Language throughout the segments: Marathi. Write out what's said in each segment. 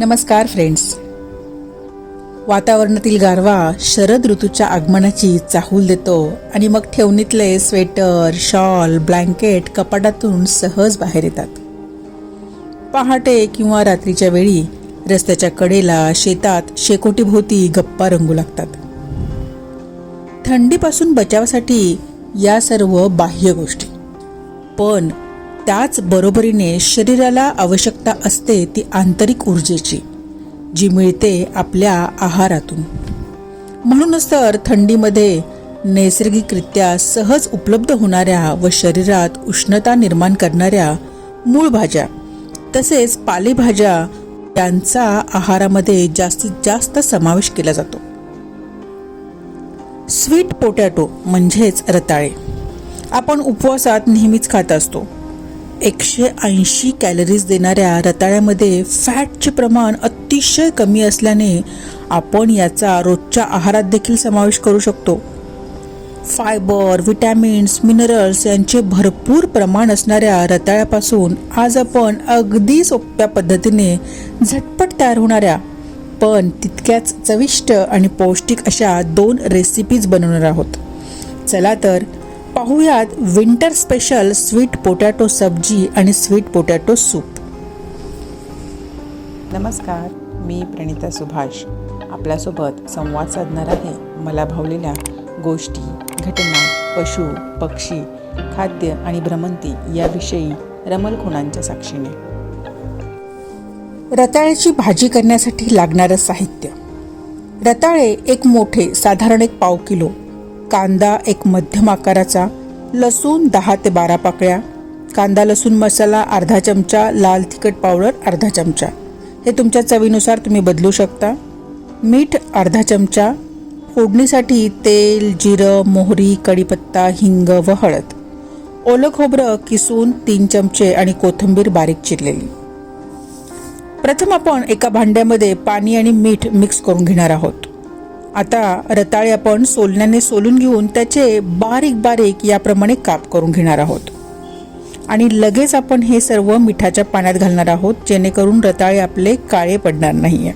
नमस्कार फ्रेंड्स वातावरणातील गारवा शरद ऋतूच्या आगमनाची चाहूल देतो आणि मग ठेवणीतले स्वेटर शॉल ब्लँकेट कपाटातून सहज बाहेर येतात. पहाटे किंवा रात्रीच्या वेळी रस्त्याच्या कडेला शेतात शेकोटीभोवती गप्पा रंगू लागतात. थंडीपासून बचावासाठी या सर्व बाह्य गोष्टी. पण त्याच बरोबरीने शरीराला आवश्यकता असते ती आंतरिक ऊर्जेची जी मिळते आपल्या आहारातून. म्हणूनच तर थंडीमध्ये नैसर्गिकरित्या सहज उपलब्ध होणाऱ्या व शरीरात उष्णता निर्माण करणाऱ्या मूळ भाज्या तसेच पालेभाज्या यांचा आहारामध्ये जास्तीत जास्त समावेश केला जातो. स्वीट पोटॅटो म्हणजेच रताळे. आपण उपवासात नेहमीच खात असतो. एकशे ऐंशी कॅलरीज देणाऱ्या रताळ्यामध्ये फॅटचे प्रमाण अतिशय कमी असल्याने आपण याचा रोजच्या आहारात देखील समावेश करू शकतो. फायबर विटॅमिन्स मिनरल्स यांचे भरपूर प्रमाण असणाऱ्या रताळ्यापासून आज आपण अगदी सोप्या पद्धतीने झटपट तयार होणाऱ्या पण तितक्याच चविष्ट आणि पौष्टिक अशा दोन रेसिपीज बनवणार आहोत. चला तर पाहूयात विंटर स्पेशल स्वीट पोटॅटो सब्जी आणि स्वीट पोटॅटो सूप नमस्कार मी प्रणिता सुभाष. आपल्यासोबत संवाद साधणार आहे मला भावलेल्या गोष्टी घटना पशु पक्षी खाद्य आणि भ्रमंती याविषयी रमल खुणांच्या साक्षीने. रताळ्याची भाजी करण्यासाठी लागणारं साहित्य. रताळे एक मोठे साधारण एक पाव किलो कांदा एक मध्यम आकाराचा लसूण दहा ते बारा पाकळ्या कांदा लसूण मसाला अर्धा चमचा लाल तिखट पावडर अर्धा चमचा. हे तुमच्या चवीनुसार तुम्ही बदलू शकता. मीठ अर्धा चमचा फोडणीसाठी तेल जिरं मोहरी कढीपत्ता हिंग व हळद. ओलं खोबरं किसून तीन चमचे आणि कोथिंबीर बारीक चिरलेली. प्रथम आपण एका भांड्यामध्ये पाणी आणि मीठ मिक्स करून घेणार आहोत. आता रताळे आपण सोलण्याने सोलून घेऊन त्याचे बारीक बारीक याप्रमाणे काप करून घेणार आहोत. आणि लगेच आपण हे सर्व मिठाच्या पाण्यात घालणार आहोत जेणेकरून रताळे आपले काळे पडणार नाहीये.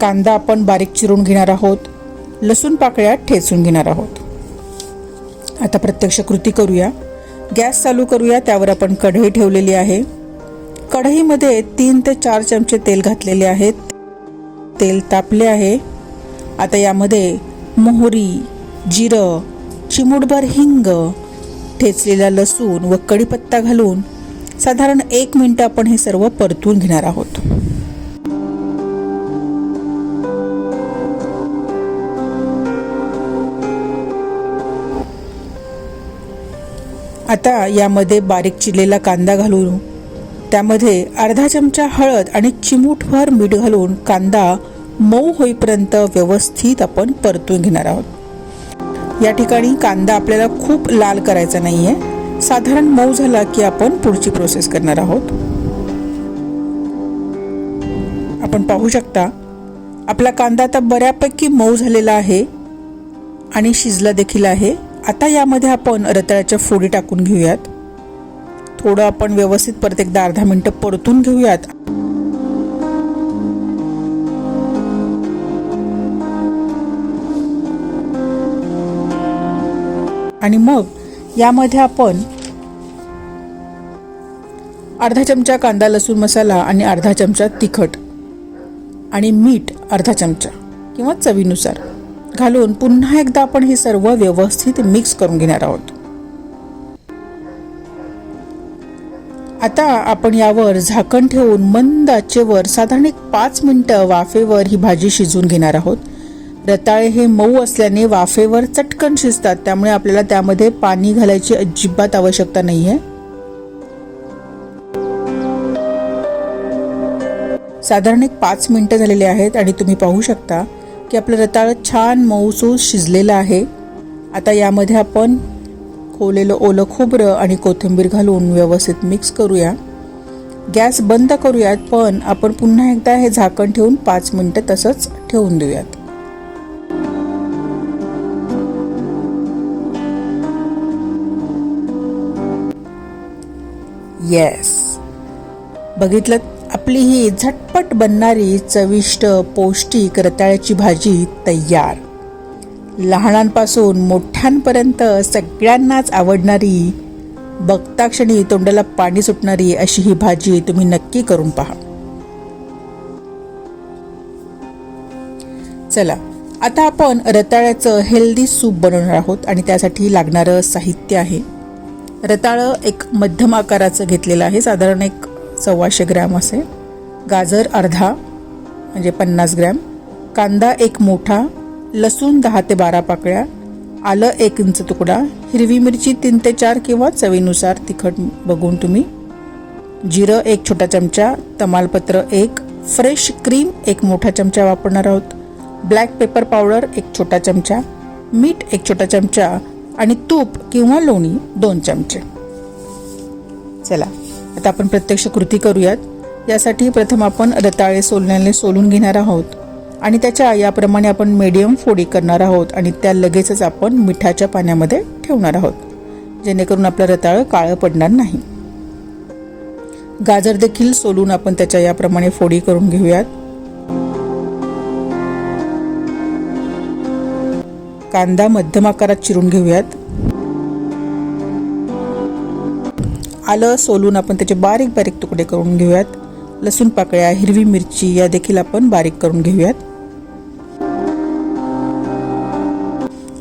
कांदा आपण बारीक चिरून घेणार आहोत लसूण पाकळ्या ठेचून घेणार आहोत. आता प्रत्यक्ष कृती करूया. गॅस चालू करूया त्यावर आपण कढई ठेवलेली आहे. कढईमध्ये तीन ते चार चमचे तेल घातलेले आहेत. तेल तापले आहे. आता यामध्ये मोहरी जिरं चिमूटभर हिंग ठेचलेला लसूण व कढीपत्ता घालून साधारण एक मिनटं आपण हे सर्व परतून घेणार आहोत. आता यामध्ये बारीक चिरलेला कांदा घालून त्यामध्ये अर्धा चमचा हळद आणि चिमूटभर मीठ घालून कांदा मऊ होईपर्यंत व्यवस्थित आपण परतून घेणार आहोत. या ठिकाणी कांदा आपल्याला खूप लाल करायचा नाही आहे साधारण मऊ झाला की आपण पुढची प्रोसेस करणार आहोत. आपण पाहू शकता आपला कांदा आता बऱ्यापैकी मऊ झालेला आहे आणि शिजला देखील आहे. आता यामध्ये आपण रताळ्याच्या फोडी टाकून घेऊयात. थोडं आपण व्यवस्थित परत एकदा अर्धा मिनटं परतून घेऊयात. आणि मग यामध्ये आपण अर्धा चमचा कांदा लसूण मसाला आणि अर्धा चमचा तिखट आणि मीठ अर्धा चमचा किंवा चवीनुसार घालून पुन्हा एकदा आपण हे सर्व व्यवस्थित मिक्स करून घेणार आहोत. आता आपण यावर झाकण ठेवून मंद आचेवर साधारण एक पाच मिनटं वाफेवर ही भाजी शिजवून घेणार आहोत. रताळे हे मऊ असल्याने वाफेवर चटकन शिजतात त्यामुळे आपल्याला त्यामध्ये पाणी घालायची अजिबात आवश्यकता नाही आहे साधारण एक पाच मिनटं झालेली आहेत आणि तुम्ही पाहू शकता की आपलं रताळ छान मऊसूस शिजलेलं आहे. आता यामध्ये आपण खोलेलं ओलं खोबरं आणि कोथिंबीर घालून व्यवस्थित मिक्स करूया. गॅस बंद करूयात पण आपण पुन्हा एकदा हे झाकण ठेवून पाच मिनटं तसंच ठेवून देऊयात. येस बघितलं आपली ही झटपट बनणारी चविष्ट पौष्टिक रताळ्याची भाजी तयार. लहानांपासून मोठ्यांपर्यंत सगळ्यांनाच आवडणारी बघताक्षणी तोंडाला पाणी सुटणारी अशी ही भाजी तुम्ही नक्की करून पहा. चला आता आपण रताळ्याचं हेल्दी सूप बनवणार आहोत आणि त्यासाठी लागणारं साहित्य आहे. रताळं एक मध्यम आकाराचं घेतलेलं आहे साधारण एक सव्वाशे ग्रॅम असे गाजर अर्धा म्हणजे पन्नास ग्रॅम. कांदा एक मोठा लसूण दहा ते बारा पाकळ्या आलं एक इंच तुकडा हिरवी मिरची तीन ते चार किंवा चवीनुसार तिखट बघून तुम्ही. जिरं एक छोटा चमचा तमालपत्र एक फ्रेश क्रीम एक मोठा चमचा वापरणार आहोत. ब्लॅक पेपर पावडर एक छोटा चमचा मीठ एक छोटा चमचा आणि तूप किंवा लोणी दोन चमचे. चला आता आपण प्रत्यक्ष कृती करूयात. यासाठी प्रथम आपण रताळे सोलण्याने सोलून घेणार आहोत. आणि त्याच्या याप्रमाणे आपण मीडियम फोडी करणार आहोत आणि त्या लगेचच आपण मिठाच्या पाण्यामध्ये ठेवणार आहोत जेणेकरून आपलं रताळं काळं पडणार नाही. गाजर देखील सोलून आपण त्याच्या याप्रमाणे फोडी करून घेऊयात. कांदा मध्यम आकारात चिरून घेऊयात. आलं सोलून आपण त्याचे बारीक बारीक तुकडे करून घेऊयात. लसूण पाकळ्या हिरवी मिरची या देखील आपण बारीक करून घेऊयात.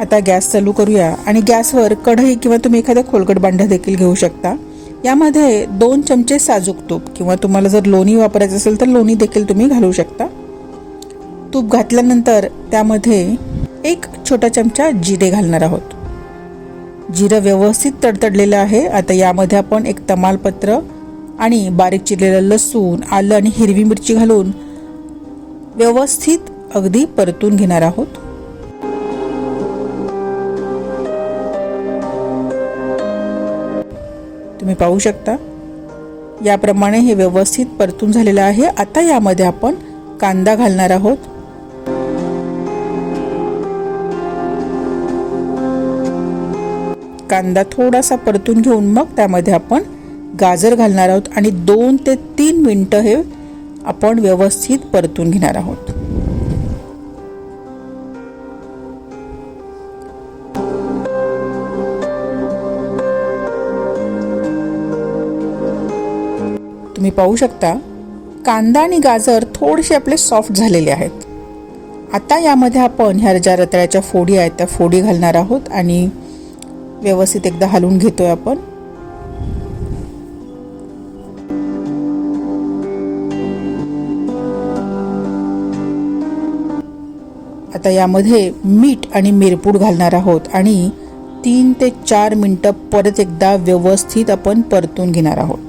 आता गॅस चालू करूया. आणि गॅसवर कढई किंवा तुम्ही एखादा खोलगट भांडं देखील घेऊ शकता. यामध्ये दोन चमचे साजूक तूप किंवा तुम्हाला जर लोणी वापरायचं असेल तर लोणी देखील तुम्ही घालू शकता. तूप घातल्यानंतर त्यामध्ये एक छोटा चमचा जिरे घालणार आहोत. जिरं व्यवस्थित तडतडलेलं आहे. आता यामध्ये आपण एक तमालपत्र आणि बारीक चिरलेलं लसूण आलं आणि हिरवी मिरची घालून व्यवस्थित अगदी परतून घेणार आहोत. तुम्ही पाहू शकता. याप्रमाणे हे व्यवस्थित परतून झालेलं आहे. आता यामध्ये आपण कांदा घालणार आहोत. कांदा थोडासा परतून घेऊन मग त्यामध्ये आपण गाजर घालणार आहोत आणि दोन ते तीन मिनटं हे आपण व्यवस्थित परतून घेणार आहोत. तुम्ही पाहू शकता कांदा आणि गाजर थोडेसे आपले सॉफ्ट झालेले आहेत. आता यामध्ये आपण ह्या ज्या रताळ्याच्या फोडी आहेत त्या फोडी घालणार आहोत आणि व्यवस्थित एकदा हलवून घेतोय आपण. आता यामध्ये मीठ आणि मिरपूड घालणार आहोत आणि तीन ते चार मिनटं परत एकदा व्यवस्थित आपण परतून घेणार आहोत.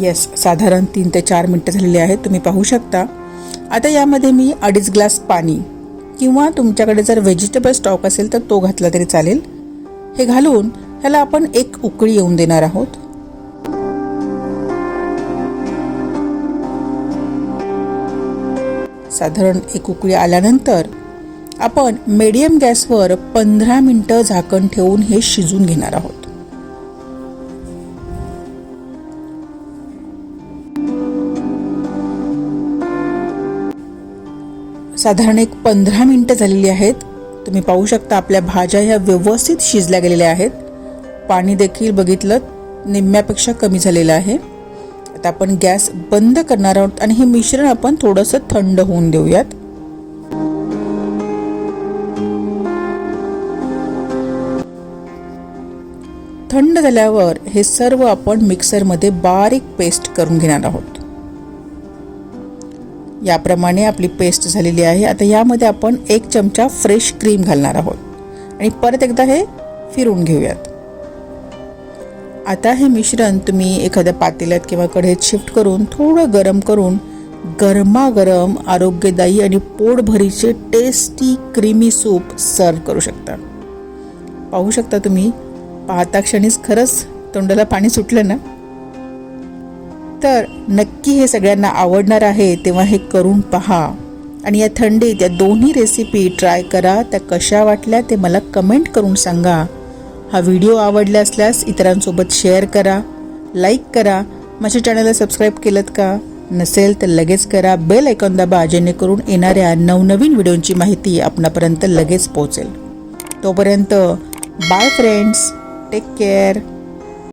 येस साधारण तीन ते चार मिनटं झालेली आहेत. तुम्ही पाहू शकता. आता यामध्ये मी अडीच ग्लास पाणी किंवा तुमच्याकडे जर व्हेजिटेबल स्टॉक असेल तर तो घातला तरी चालेल. हे घालून ह्याला आपण एक उकळी येऊन देणार आहोत. साधारण एक उकळी आल्यानंतर आपण मीडियम गॅसवर पंधरा मिनटं झाकण ठेवून हे शिजून घेणार आहोत. साधारण एक पंधरा मिनटं झालेली आहेत. तुम्ही पाहू शकता आपल्या भाज्या ह्या व्यवस्थित शिजल्या गेलेल्या आहेत. पाणी देखील बघितलं निम्म्यापेक्षा कमी झालेलं आहे. आता आपण गॅस बंद करणार आहोत आणि हे मिश्रण आपण थोडंसं थंड होऊन देऊयात. थंड झाल्यावर हे सर्व आपण मिक्सरमध्ये बारीक पेस्ट करून घेणार आहोत. याप्रमाणे आपली पेस्ट झालेली आहे. आता यामध्ये आपण एक चमचा फ्रेश क्रीम घालणार आहोत. आणि परत एकदा हे फिरून घेऊयात. आता हे मिश्रण तुम्ही एखाद्या पातेल्यात किंवा कढईत शिफ्ट करून थोडं गरम करून गरमागरम आरोग्यदायी आणि पोटभरीचे टेस्टी क्रीमी सूप सर्व करू शकता. पाहू शकता तुम्ही पाहता क्षणीच खरंच तोंडाला पाणी सुटलं ना? तर नक्की हे सगळ्यांना आवडणार आहे तेव्हा हे करून पहा. आणि या थंडीत या दोन्ही रेसिपी ट्राय करा त्या कशा वाटल्या ते मला कमेंट करून सांगा. हा व्हिडिओ आवडला असल्यास इतरांसोबत शेअर करा लाईक करा. माझ्या चॅनलला सबस्क्राईब केलं का? नसेल तर लगेच करा. बेल ऐकॉन दाबा जेणेकरून येणाऱ्या नवनवीन व्हिडिओंची माहिती आपणापर्यंत लगेच पोहोचेल. तोपर्यंत बाय फ्रेंड्स टेक केअर